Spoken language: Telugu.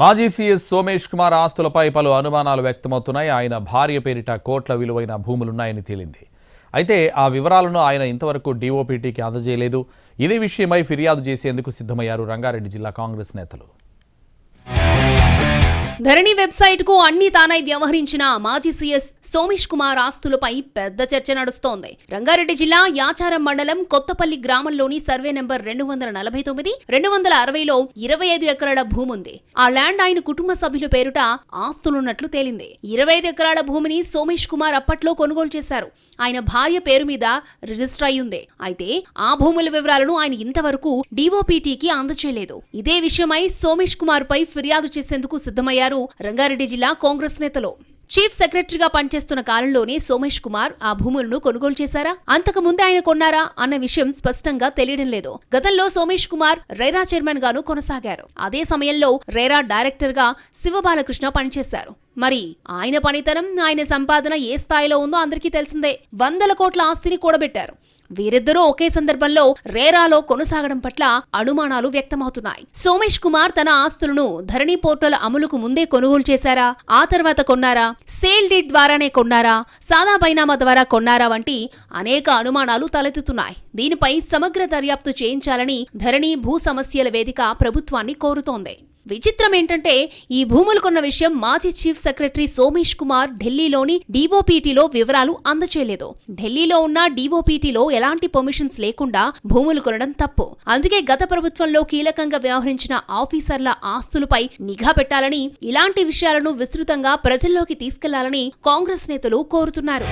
మాజీ సీఎస్ సోమేష్ కుమార్ ఆస్తులపై పలు అనుమానాలు వ్యక్తమవుతున్నాయి. ఆయన భార్య పేరిట కోట్ల విలువైన భూములున్నాయని తేలింది. అయితే ఆ వివరాలను ఆయన ఇంతవరకు డీఓపీటీకి అందజేయలేదు. ఇదే విషయమై ఫిర్యాదు చేసేందుకు సిద్ధమయ్యారు రంగారెడ్డి జిల్లా కాంగ్రెస్ నేతలు. ధరణి వెబ్సైట్కు అన్ని తానై వ్యవహరించిన మాజీ సీఎస్ సోమేష్ కుమార్ ఆస్తులపై పెద్ద చర్చ నడుస్తోంది. రంగారెడ్డి జిల్లా యాచారం మండలం కొత్తపల్లి గ్రామంలోని సర్వే నెంబర్ రెండు వందల నలభై తొమ్మిది రెండు వందల అరవైలో ఇరవై ఐదు ఎకరాల భూమి ఉంది ఆ ల్యాండ్ ఆయన కుటుంబ సభ్యుల పేరుట ఆస్తులున్నట్లు తేలింది. ఇరవై ఐదు ఎకరాల భూమిని సోమేష్ కుమార్ అప్పట్లో కొనుగోలు చేశారు. ఆయన భార్య పేరు మీద రిజిస్టర్ అయ్యింది. అయితే ఆ భూముల వివరాలను ఆయన ఇంతవరకు డీఓపీటీకి అందచేయలేదు. ఇదే విషయమై సోమేష్ కుమార్ పై ఫిర్యాదు చేసేందుకు సిద్ధమయ్యారు రంగారెడ్డి జిల్లా కాంగ్రెస్ నేతలు. చీఫ్ సెక్రటరీగా పనిచేస్తున్న కాలంలోనే సోమేష్ కుమార్ ఆ భూములను కొనుగోలు చేశారా? అంతకు ముందే ఆయన కొన్నారా? అన్న విషయం స్పష్టంగా తెలియడం లేదు. గతంలో సోమేష్ కుమార్ రేరా చైర్మన్ గాను కొనసాగారు. అదే సమయంలో రేరా డైరెక్టర్గా శివబాలకృష్ణ పనిచేశారు. మరి ఆయన పనితనం ఆయన సంపాదన ఏ స్థాయిలో ఉందో అందరికీ తెలిసిందే. వందల కోట్ల ఆస్తిని కూడబెట్టారు. వీరిద్దరూ ఒకే సందర్భంలో రేరాలో కొనసాగడం పట్ల అనుమానాలు వ్యక్తమవుతున్నాయి. సోమేష్ కుమార్ తన ఆస్తులను ధరణి పోర్టల్ అమలుకు ముందే కొనుగోలు చేశారా? ఆ తర్వాత కొన్నారా? సేల్ డీట్ ద్వారానే కొన్నారా? సాదా బైనామా ద్వారా కొన్నారా? వంటి అనేక అనుమానాలు తలెత్తుతున్నాయి. దీనిపై సమగ్ర దర్యాప్తు చేయించాలని ధరణి భూ సమస్యల వేదిక ప్రభుత్వాన్ని కోరుతోంది. విచిత్రం ఏంటంటే ఈ భూములు కొన్న విషయం మాజీ చీఫ్ సెక్రటరీ సోమేష్ కుమార్ ఢిల్లీలోని డీఓపీటీలో వివరాలు అందచేయలేదు. ఢిల్లీలో ఉన్న డీఓపీటీలో ఎలాంటి పర్మిషన్స్ లేకుండా భూములు కొనడం తప్పు. అందుకే గత ప్రభుత్వంలో కీలకంగా వ్యవహరించిన ఆఫీసర్ల ఆస్తులపై నిఘా పెట్టాలని ఇలాంటి విషయాలను విస్తృతంగా ప్రజల్లోకి తీసుకెళ్ళాలని కాంగ్రెస్ నేతలు కోరుతున్నారు.